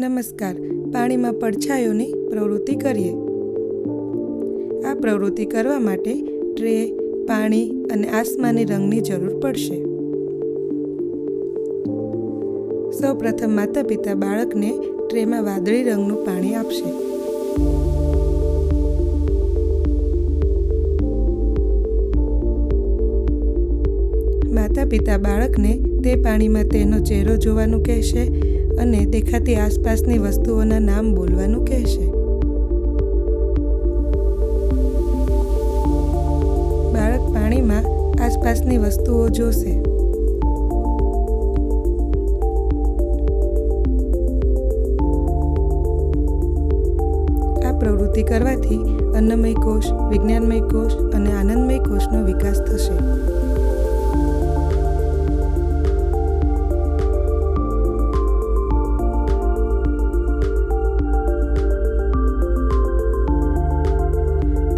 નમસ્કાર. પાણીમાં પડછાયોની પ્રવૃત્તિ કરીએ. આ પ્રવૃત્તિ કરવા માટે ટ્રે, પાણી અને આસમાની રંગની જરૂર પડશે. સૌપ્રથમ માતા પિતા બાળકને ટ્રેમાં વાદળી રંગનું પાણી આપશે. માતા પિતા બાળકને તે પાણીમાં તેનો ચહેરો જોવાનું કહેશે. અને દેખાતી આસપાસની વસ્તુઓના નામ બોલવાનું કહેશે. બાળક પાણીમાં આસપાસની વસ્તુઓ જોશે. આ પ્રવૃત્તિ કરવાથી અન્નમય કોષ, વિજ્ઞાનમય કોષ અને આનંદમય કોષનો વિકાસ થશે.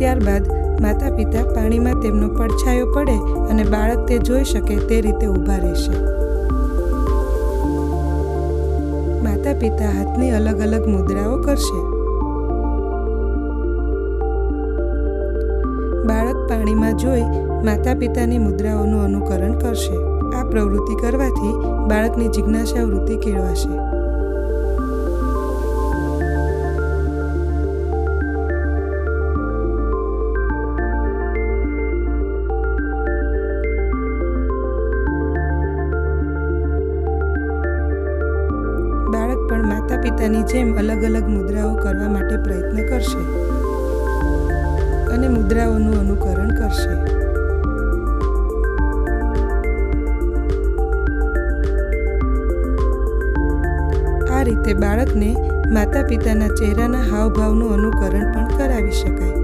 ત્યારબાદ માતા પિતા પાણીમાં તેમનો પડછાયો પડે અને બાળક તે જોઈ શકે તે રીતે ઊભા રહેશે. માતા પિતા હાથની અલગ અલગ મુદ્રાઓ કરશે. બાળક પાણીમાં જોઈ માતા પિતાની મુદ્રાઓનું અનુકરણ કરશે. આ પ્રવૃત્તિ કરવાથી બાળકની જિજ્ઞાસા વૃત્તિ કેળવાશે. પણ માતા પિતાની જેમ અલગ અલગ મુદ્રાઓ કરવા માટે પ્રયત્ન કરશે અને મુદ્રાઓનું અનુકરણ કરશે. આ રીતે બાળકને માતા પિતાના ચહેરાના હાવભાવનું અનુકરણ પણ કરાવી શકાય.